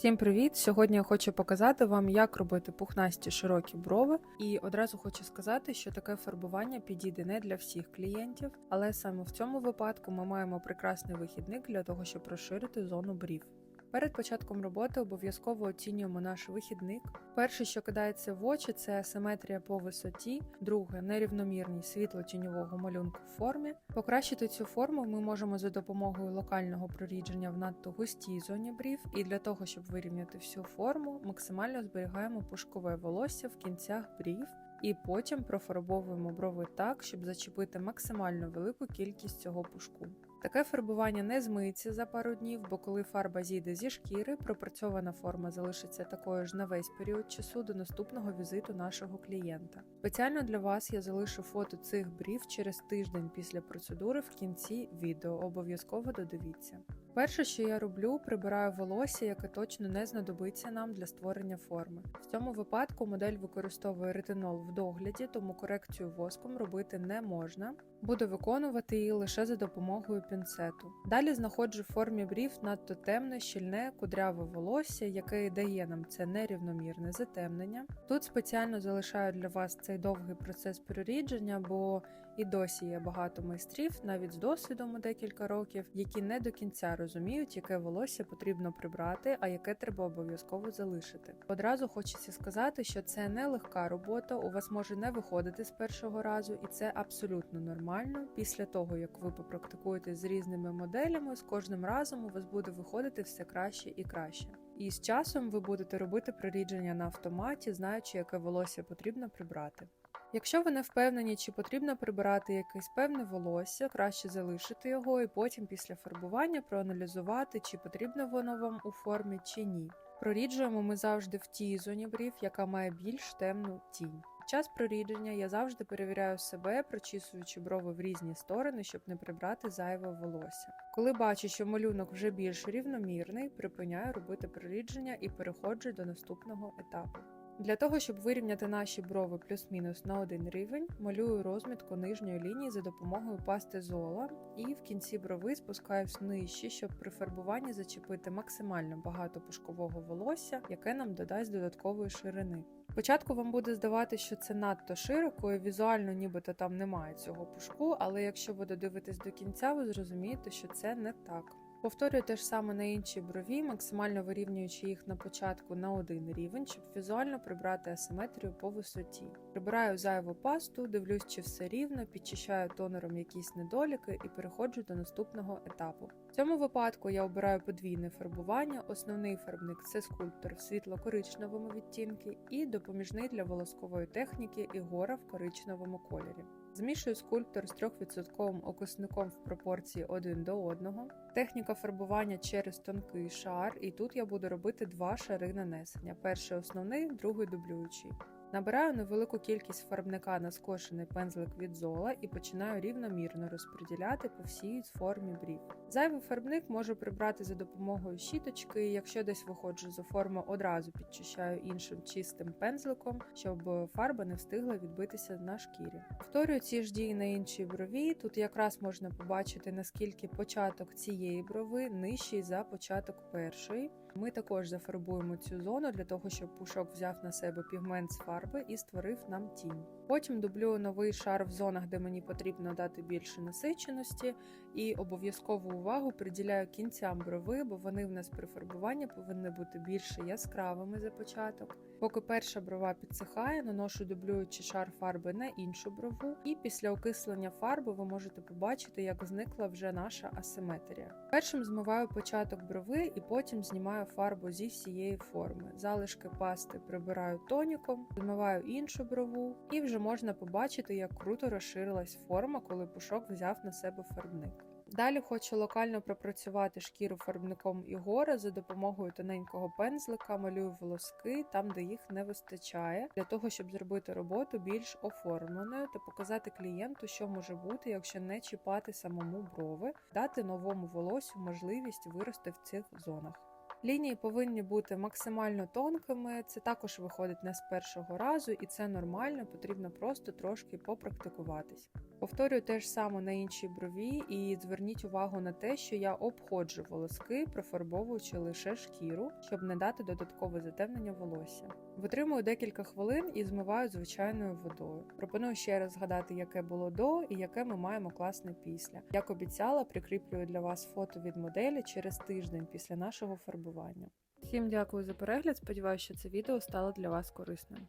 Всім привіт! Сьогодні я хочу показати вам, як робити пухнасті широкі брови. І одразу хочу сказати, що таке фарбування підійде не для всіх клієнтів, але саме в цьому випадку ми маємо прекрасний вихідник для того, щоб розширити зону брів. Перед початком роботи обов'язково оцінюємо наш вихідник. Перше, що кидається в очі, це асиметрія по висоті, друге нерівномірність світло-тіньового малюнку в формі. Покращити цю форму ми можемо за допомогою локального прорідження в надто густій зоні брів, і для того, щоб вирівняти всю форму, максимально зберігаємо пушкове волосся в кінцях брів. І потім профарбовуємо брови так, щоб зачепити максимально велику кількість цього пушку. Таке фарбування не змиється за пару днів, бо коли фарба зійде зі шкіри, пропрацьована форма залишиться такою ж на весь період часу до наступного візиту нашого клієнта. Спеціально для вас я залишу фото цих брів через тиждень після процедури в кінці відео. Обов'язково додивіться. Перше, що я роблю, прибираю волосся, яке точно не знадобиться нам для створення форми. В цьому випадку модель використовує ретинол в догляді, тому корекцію воском робити не можна. Буду виконувати її лише за допомогою пінцету. Далі знаходжу в формі брів надто темне, щільне, кудряве волосся, яке дає нам це нерівномірне затемнення. Тут спеціально залишаю для вас цей довгий процес прорідження, бо і досі є багато майстрів, навіть з досвідом у декілька років, які не до кінця розуміють, яке волосся потрібно прибрати, а яке треба обов'язково залишити. Одразу хочеться сказати, що це не легка робота, у вас може не виходити з першого разу, і це абсолютно нормально. Після того, як ви попрактикуєте з різними моделями, з кожним разом у вас буде виходити все краще і краще. І з часом ви будете робити прорідження на автоматі, знаючи, яке волосся потрібно прибрати. Якщо ви не впевнені, чи потрібно прибирати якесь певне волосся, краще залишити його і потім після фарбування проаналізувати, чи потрібно воно вам у формі чи ні. Проріджуємо ми завжди в тій зоні брів, яка має більш темну тінь. Час прорідження я завжди перевіряю себе, прочісуючи брови в різні сторони, щоб не прибрати зайве волосся. Коли бачу, що малюнок вже більш рівномірний, припиняю робити прорідження і переходжу до наступного етапу. Для того, щоб вирівняти наші брови плюс-мінус на один рівень, малюю розмітку нижньої лінії за допомогою пасти зола і в кінці брови спускаюсь нижче, щоб при фарбуванні зачепити максимально багато пушкового волосся, яке нам додасть додаткової ширини. Спочатку вам буде здавати, що це надто широко і візуально нібито там немає цього пушку, але якщо ви додивитесь до кінця, ви зрозумієте, що це не так. Повторюю те ж саме на іншій брові, максимально вирівнюючи їх на початку на один рівень, щоб візуально прибрати асиметрію по висоті. Прибираю зайву пасту, дивлюсь, чи все рівно, підчищаю тонером якісь недоліки і переходжу до наступного етапу. В цьому випадку я обираю подвійне фарбування. Основний фарбник це скульптор в світло-коричневому відтінку і допоміжний для волоскової техніки Ігора в коричневому кольорі. Змішую скульптор з 3% окисником в пропорції 1 до 1. Техніка фарбування через тонкий шар, і тут я буду робити два шари нанесення: перший основний, другий дублюючий. Набираю невелику кількість фарбника на скошений пензлик від зола і починаю рівномірно розподіляти по всій формі брів. Зайвий фарбник можу прибрати за допомогою щіточки, якщо десь виходжу з форми, одразу підчищаю іншим чистим пензликом, щоб фарба не встигла відбитися на шкірі. Повторюю ці ж дії на іншій брові. Тут якраз можна побачити наскільки початок цієї брови нижчий за початок першої. Ми також зафарбуємо цю зону для того, щоб пушок взяв на себе пігмент з фарби і створив нам тінь. Потім дублюю новий шар в зонах, де мені потрібно дати більше насиченості, і обов'язкову увагу приділяю кінцям брови, бо вони в нас при фарбуванні повинні бути більше яскравими за початок. Поки перша брова підсихає, наношу дублюючий шар фарби на іншу брову, і після окислення фарби ви можете побачити, як зникла вже наша асиметрія. Першим змиваю початок брови і потім знімаю фарбу зі всієї форми. Залишки пасти прибираю тоніком, змиваю іншу брову, і вже можна побачити, як круто розширилась форма, коли пушок взяв на себе фарбник. Далі хочу локально пропрацювати шкіру фарбником Ігора за допомогою тоненького пензлика, малюю волоски там, де їх не вистачає, для того, щоб зробити роботу більш оформленою та показати клієнту, що може бути, якщо не чіпати самому брови, дати новому волосю можливість вирости в цих зонах. Лінії повинні бути максимально тонкими. Це також виходить не з першого разу, і це нормально, потрібно просто трошки попрактикуватись. Повторюю те ж саме на іншій брові, і зверніть увагу на те, що я обходжу волоски, профарбовуючи лише шкіру, щоб не дати додаткове затемнення волосся. Витримую декілька хвилин і змиваю звичайною водою. Пропоную ще раз згадати, яке було до і яке ми маємо класне після. Як обіцяла, прикріплюю для вас фото від моделі через тиждень після нашого фарбування. Всім дякую за перегляд. Сподіваюся, що це відео стало для вас корисним.